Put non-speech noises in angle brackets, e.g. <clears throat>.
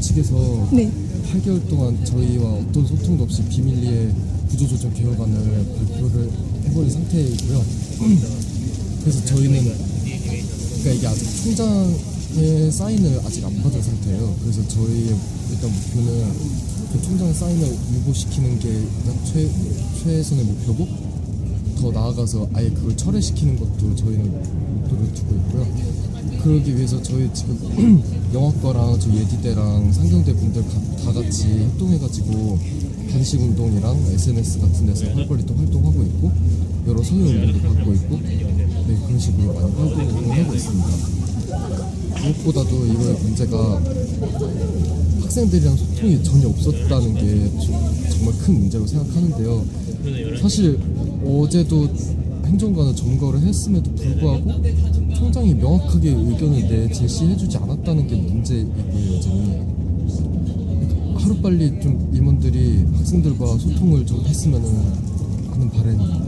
측에서 네. 8개월 동안 저희와 어떤 소통도 없이 비밀리에 구조조정 개혁안을 발표를 해버린 상태이고요. 그래서 저희는 그러니까 이게 아직 총장의 사인을 아직 안 받은 상태예요. 그래서 저희의 일단 목표는 그 총장의 사인을 유보시키는 게 일단 최, 최선의 목표고 더 나아가서 아예 그걸 철회시키는 것도 저희는 목표를 두고. 그러기 위해서 저희 지금 <clears throat> 영화과랑 저 예디대랑 상경대 분들 가- 다 같이 협동해가지고 단식 운동이랑 SNS 같은 데서 활발히 또 활동하고 있고 여러 소유 운동도 받고 있고 네 그런 식으로 많이 활동을 하고 있습니다. 무엇보다도 이거의 문제가 학생들이랑 소통이 전혀 없었다는 게 좀- 정말 큰 문제로 생각하는데요. 사실 어제도 행정관은 점거를 했음에도 불구하고 총장이 명확하게 의견을 내 제시해주지 않았다는 게 문제이고요, 여전히. 하루빨리 좀 임원들이 학생들과 소통을 좀 했으면 하는 바람입니다.